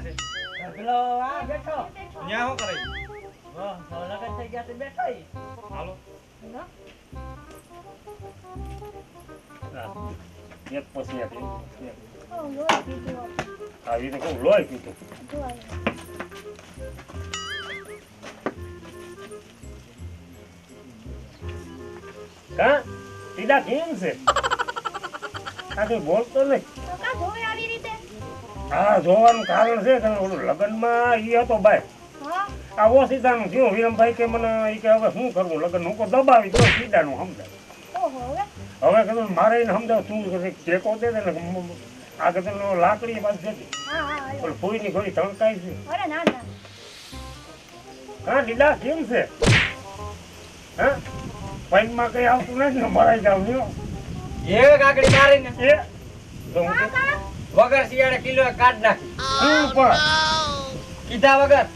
ક્યાં છે? પેલો આ તો આવી તો કહું લોહી કા સીધા કેમ છે કઈ બોલતો નહીં. તો કા આવી રીતે? આ જોવાનું કારણ છે ઓલું લગ્નમાં એ હતો ભાઈ આવો આ ઓસીદાનું થયું. વિરમભાઈ કે મને એ કે હવે શું કરવું? લગ્ન હું કહું દબાવી દો સીધાનું સમજાય. હવે? હવે કીધું મારે એને સમજાવ તું કે ટેકો દે ને આ કીધું લાકડી બાજુ જતી હા હા. પણ ફૂઈની થોડી તણકાઈ છે. અરે ના ના. હા લીલા કેમ છે? હા? પાઈનમાં કઈ આવતું નથી ને? મરાઈ જાવ એ કાકડી મારીને. એ હું વગર શિયાળે કિલો કાઢ નાખી. હું પણ? કીધા વગર?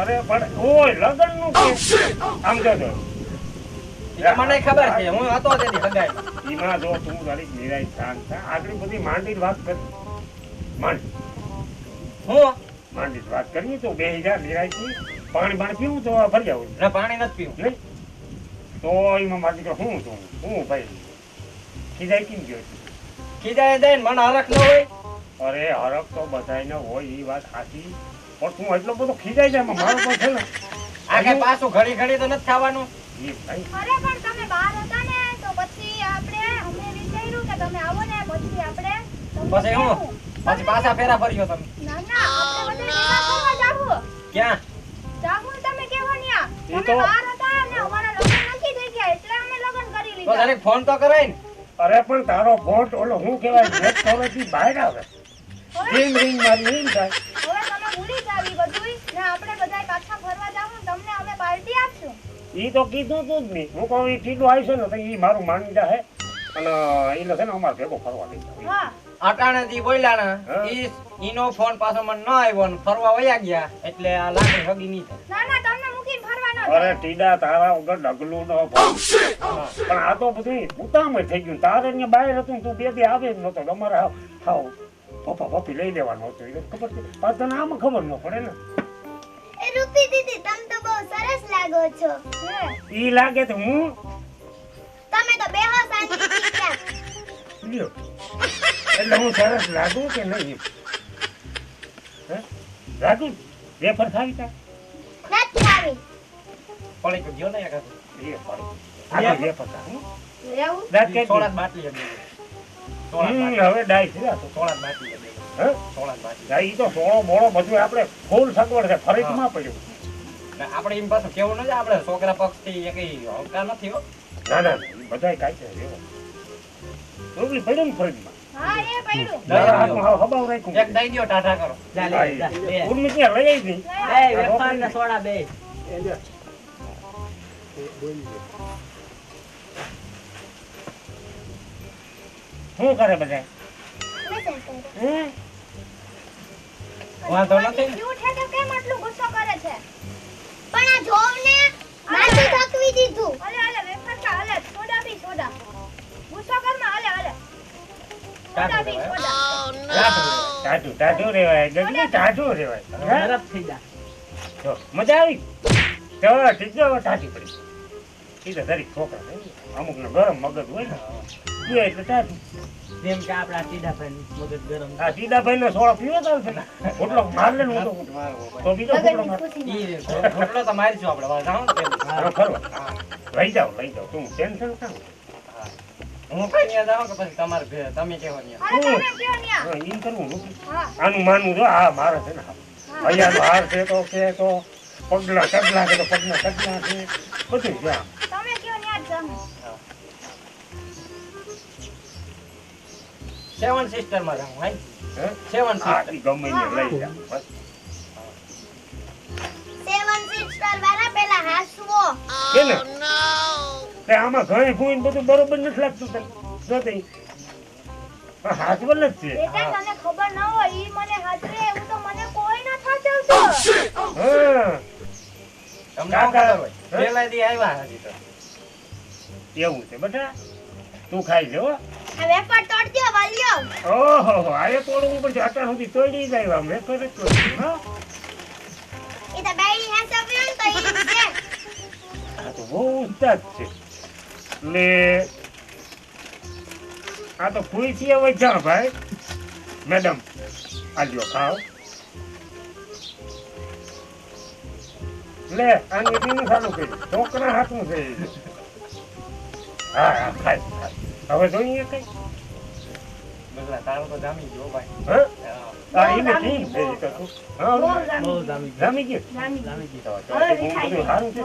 અરે પણ ઓય લગનનું કે આમ જો જો મને ખબર છે હું હતો તેથી હગાઈ. ઈમાં જો તું તારી નિરાય શાંત થા આગળ બધી માંડી વાત કરી. માંડી. હું? માંડી વાત કરી તો બે હજાર નિરાયથી પાણી પાણી પીવું તો ભરી આવું. ના પાણી નથી પીવું. નહીં? તો એમાં મારી દીકરો હું છું? હું ભાઈ? કીધા કેમ ગયો છે? કીધા દે મન મને હરખ ન હોય. અરે હરખ તો બધાયને હોય એ વાત સાચી. પણ તું એટલો બધો ખીજાઈ જાય મારો પણ છે ને. આગે પાછું ઘડી ઘડી તો નથી ખાવાનું? એ ભાઈ. અરે પણ તમે બહાર હતા ને તો પછી આપણે અમે વિચાર્યું કે તમે આવો ને પછી આપણે પછી હું? પછી પાછા ફેરા ફર્યો તમે? ના ના આપણે બધા જાવું. ક્યાં? જાવું તમે કેવો ન્યા. તમે બહાર હતા ને અમારા લગ્ન નથી થઈ ગયા એટલે અમે લગ્ન કરી તો લીધા. જરીક ફોન તો કરાય ને. અરે પણ તારો ફોટ ઓલો હું કહેવાય નેટ કોલેજથી બહાર આવે. રિંગ રિંગ મારી એમ થાય. હવે તમે ભૂલી જાવી બધુંય. ને આપણે બધાય પાછા ફરવા જાવું ને તમને અમે પાર્ટી આપશું. ઈ તો કીધું તું જ નહીં હું કહું ઈ ટીડું આવશે ને તો ઈ મારું માની હે અને ઈ છે ને અમારે ભેગો ફરવા લઈ જાવ. હા. અટાણે થી બોલ્યા ને ઈ ઈનો ફોન પાછો મને ન આવ્યો ને ફરવા વયા ગયા. એટલે આ લાકડી હગી નહીં થાય. ના ના અરે ટીડા તારા વગર ડગલું ન પણ આ તો બધું ઉતામળ થઈ ગયું. તારે અહીંયા બહાર હતું તું બે દી આવે જ નતો તમારે હાવ પપ્પા પપ્પી લઈ લેવાનો હતો. એ ખબર છે? પાછું તને આમ ખબર ન પડે ને. એ રૂપી દીદી તમે તો બહુ સરસ લાગો છો. ઈ લાગે તો હું? તમે તો બેહો શાંતિથી લ્યો. એટલે હું સરસ લાગુ કે નહીં? હે? લાગુ? વેફર ખાવી તા? પડી તો ગયો ને એ ફરી આ વેફર ખા હું લેવું દાંત કે સોળા જ બાટલી હમ, હવે ડાય છે. તો સોળા જ બાટલી હા? હે સોળા જ બાટલી. હા, ઈ તો સોળો બોળો બધું આપણે ફૂલ સગવડ છે. ફરીજમાં પડ્યું. ને આપણે એમ પાછું કેવું નથી આપણે છોકરા પક્ષથી એ કઈ હલકા નથી હો. ના ના બધાય કાઈ છે. રોટલી પડ્યું ને ફરીજમાં હા એ પડ્યું. હબાવ રાખ્યું. એક દઈ દ્યો ટાટા કરો. જા લે, જા, બે. ઉર્મી ત્યાં લઈ આવી? હતી. બે, વેફર ને સોડા બે. શું કરે બધા? હે? વાંધો નથી હે તો કેમ આટલું ગુસ્સો કરે છે? પણ આ જોવને માથું થકવી દીધું. અલે અલે વેફર ખા અલે સોડા પી સોડા. ગુસ્સો કરમાં અલે અલે સોડા પી સોડા. ટાઢું ટાઢું રેવાય. હે? થઈ જા. જો, મજા આવી? તો ઠીક છે હવે પડી. તો દરેક છોકરા છે. અમુક ને ગરમ મગજ હોય ને. એ એટલે ટાઢું જેમ કે આપણા સીધાભાઈનું મગજ ગરમ આ સીધાભાઈ ને સોળો પીવો છે ને ઓટલો માર લે હું તો. બીજો માર. તો મારીશું આપણે. હા, ફરવા લઈ જાઓ લઈ જાઓ. તું ટેન્શન કાં હું કઈ ન્યા જાઉં કે પછી તમારે ભે- તમે કેવો હા, ઈ કરવું આનું માનવું જો આ મારે છે ને. અહીંયાનો હાર છે તો કે તો પગલા કડલા કે તો પગના કડલા છે. બધું છે સેવન સિસ્ટરમાં જાઉં ભાઈ સેવન સિસ્ટર ગમે ને લઈ જા સેવન સિસ્ટર વાળા પેલા હાસવો. કે ને? તે આમાં ઘણી ફૂઈને બધું બરોબર નથી લાગતું તને? જો તે આ હાચવલ જ છે બેટા તને ખબર ન હોય ઈ મને હાચવે એવું તો મને કોઈ ના થાચવતો. હા. તમને શું ખબર હોય પેલા દી આવ્યા હાજી તો. એવું છે બેટા? તું ખાઈ લે હો આ તોડજો વાલ્યો ઓહો આ એ તોડવું પડશે અત્યાર સુધી તોડી જાય આમ વેફર જ તોડી હા? એ તો બેડી હે ને તો ઈ છે. આ તો બહુ ઉસ્તાદ છે. લે આ તો ફૂઈ છે હવે જા ભાઈ. મેડમ આજો ખાઓ. લે આની દીનું ચાલુ કર્યું. છોકરા હાથનું થઈ હા હા ખાય ખાય હવે જોઈએ કઈ? બગલા તારો તો જામી ગયો ભાઈ. હા? હા. એને ઠીક છે તો હા બહુ જામી જામી ગયું. જામી ગઈ તો તો તે બહુ બધું સારું છે.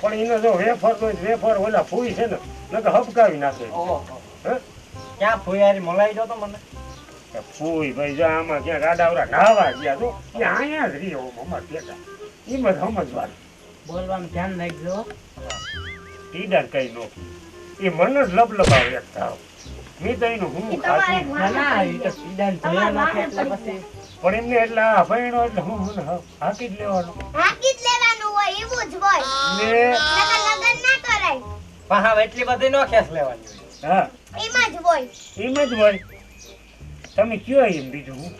પણ એનો જો વેફર તો વેફર ઓલા ફૂઈ છે ને નકર હબકાવી નાખે. ઓહો. ક્યાં ફુયારી મલાઈ જો તો મને. ફૂઈ ભાઈ જો આમાં ક્યાં ગાડાવરા નાવા ગયા તો ત્યાં અહીંયા જ રહ્યો અમાર ભેગા એમ જ સમજવાનું. બોલવાનું ધ્યાન રાખજો. ટીડર કઈ નો એ મન જ લબલબાવ એક થાવ મેં તો એનું હું ખાતું પણ એમને એટલે આ ભણ્યો એટલે હું હું હાકી જ લેવાનું. હાકી જ લેવાનું હોય એવું જ હોય. ને લગન ના કરાય. પણ હવે એટલી બધી નો ખેસ લેવાની હા. એમાં જ હોય. એમ જ હોય. તમે કયો એમ બીજું હું?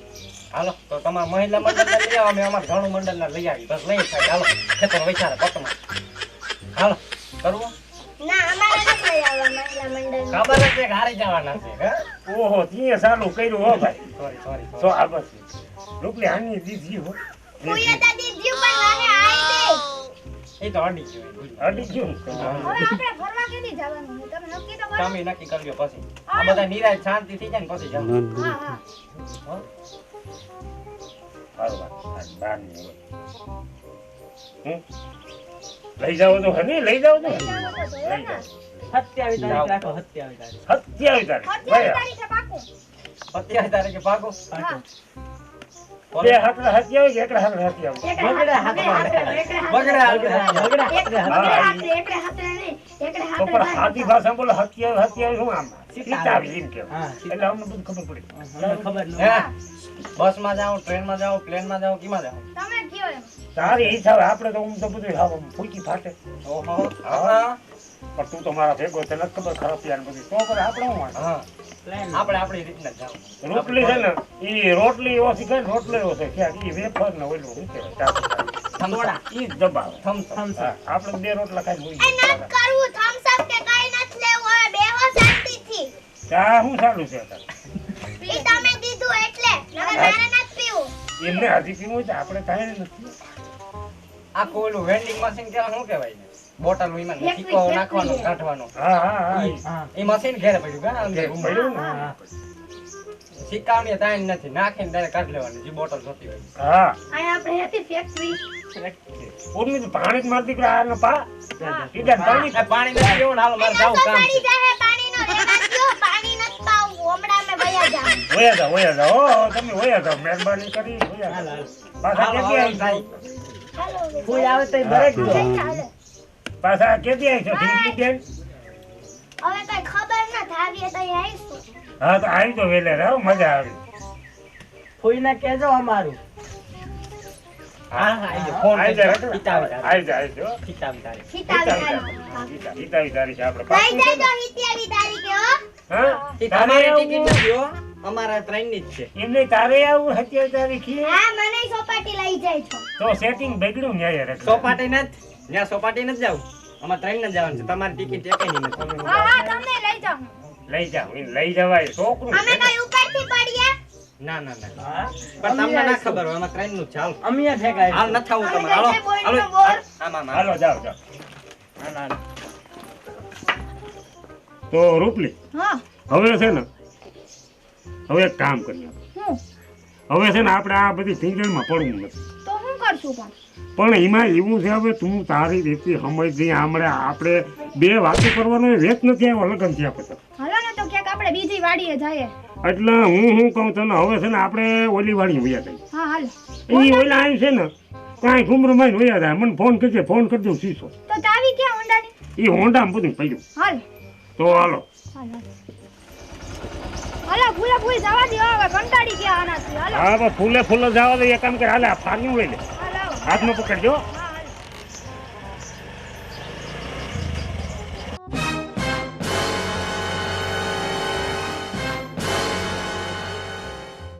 હાલો તો તમારા મહિલા મંડળ લઈ આવો અમે અમારા ઘણું મંડળ લઈ આવી બસ લઈ હાલો ખેતર વૈચારે પટમાં હાલો કરવું? ના અમારે નથી આવવા મહિલા મંડળ ખબર છે કે હારી જવાના છે ઓહો તીએ ચાલુ કર્યું હો ભાઈ. સોરી સોરી આ બસ. લોકલી આની દીધી હો. કુયા પણ આઈ એ તો અડી ગયું અડી ગયું? હવે આપણે ફરવા કેદી જવાનું? તમે નક્કી તો કરો. તમે નક્કી કરજો પછી. આ બધા નિરાશ શાંતિ થઈ જાય ને પછી જવાનું. હા. હમ? લઈ જાવ તો હે લઈ જાઓ તો લઈ જાવ તો લઈ સત્યાવીસ તારીખ રાખો સત્યાવીસ તારીખ. સત્યાવીસ તારીખ. તારીખે પાકું. બે બગડે હાથે, એકડે બગડે એકડે ભાષા બોલો શું આમ? એમ કેવું એટલે અમને બધું ખબર પડી. અમને ખબર ન હે. હોય. બસમાં જાઓ ટ્રેનમાં જાઓ પ્લેનમાં જાઓ કીમાં જાઓ? તમે કયો એમ? તારી હિસાબે આપણે તો હું તો બધું હાવ ફૂકી ફાટે. પણ તું તો મારા ભેગો તને ખબર ખરાબ યાર બધી. તો કરે આપણે હું. પ્લેન. આપણે આપણી રીતના જ રોટલી છે ને ઈ રોટલી ઓછી ખાય રોટલી ઓછો ક્યાંક ઈ વેફર ને ઓલું શું કહેવાય ઈ દબાવે. થમસો થમ્સ. હા, અપ. આપણે બે રોટલા ખાઈ એ મૂકી કરવું thumbs up કે કાંઈ નથી લેવું હવે બેહો શાંતિથી. ચા શું ચાલુ છે તમે દીધું એટલે નકર મારે નથી પીવું. એમને હજી પીવું હોય તો આપણે કાંઈ નથી. આખું ઓલું વેન્ડિંગ મશીન કેવા શું કહેવાય બોટલ એમાં Electric, સિક્કો નાખવાનો કાઢવાનો એ મશીન ઘેર પડ્યું કા પડ્યું ને? તાણ નથી. નાખીને ડાયરેક્ટ કાઢી લેવાની જે બોટલ જોતી હોય. હા. અહીંયા આપણે હતી ફેક્ટરી ઉર્મી તો પાણી જ મારી દીકરા આને પા. સીધા પાણી. પાણી નથી પીવું હાલો મારે જાવું કામ છે. જાહે પાણીનો રેવા દ્યો પાણી નથી પાવું. હમણાં અમે વયા જાઉં વયા જાઓ વયા જાઓ. ઓહો, તમે વયા મહેરબાની કરી વયા હાલ, હાલ. પાછા હાલો, આવી હાલો હવે. કોઈ આવે તો ભરે. પાછા કેદી આવી છો ઢીંગલી બેન હવે કઈ ખબર નથી આવીએ તો આવીશું હા તો આવી તો વેલે રહો મજા આવી કોઈને કહેજો અમારું હા હા ફોન આવી કરજો. જાય હિતાવી તારીખ. આવી જાય આવી જાય. હિતાવી છે આપણે લઈ જજો ને? હિત્યાવી તારીખે હો હા? તમારી? ટિકિટ નથી હો અમારા ટ્રેનની જ છે. એમને તારે આવું હત્યા તારીખે હા મને સોપાટી લઈ જાય છો. તો સેટિંગ બગડ્યું ને યાર સોપાટી નથી. ત્યાં સોપાટી નથી જાવ અમાર ટ્રેન ને જવાનું છે. તમારી ટિકિટ એકેયની નથી. હા હા તમને લઈ જાઉં લઈ જાઉં એને લઈ જવાય છોકરું. અમે ને. કઈ ઉપરથી પડીએ? ના ના ના. હા? પણ તમને ના ખબર હોય અમાર ત્રણનું છે. હાલ. અમે ઠેકાય હાલ નથી આવું અમે તમારે હાલો. હાલો આમ. હાલો જાઓ જાઓ. ના ના તો રૂપલી હા હવે છે ને હવે એક કામ કરીએ હું? હવે છે ને આપણે આ બધી સિંગલમાં પડવું નથી. તો હું કરશું પણ? પણ એમાં એવું છે હવે તું તારી રીતે સમજતી હમણાં આપણે બે વાતો કરવાનો વેત નથી આવ્યો લગ્ન થયા પછી. હાલો ને તો ક્યાંક આપણે બીજી વાડીએ જઈએ. એટલે હું શું કહું તને હવે છે ને આપણે ઓલી વાળી વયા થઈ હા હાલો. એ ઓલા આવી છે ને કાંઈ ઘુમરો માં વયા જાય. મને ફોન કરજે ફોન કરજો શીશો તો ચાવી ક્યાં હોન્ડાની એ હોન્ડામાં બધું પડ્યું. હાલ. તો હાલો હાલ. હાલ. ફૂલે ફૂલ જવા દો હવે કંટાળી ગયા આનાથી. હાલો. હા ફૂલે ફૂલે જવા દે એક કામ કરે હાલે ફાર્યું લઈ લે. હાથમાં પકડજો.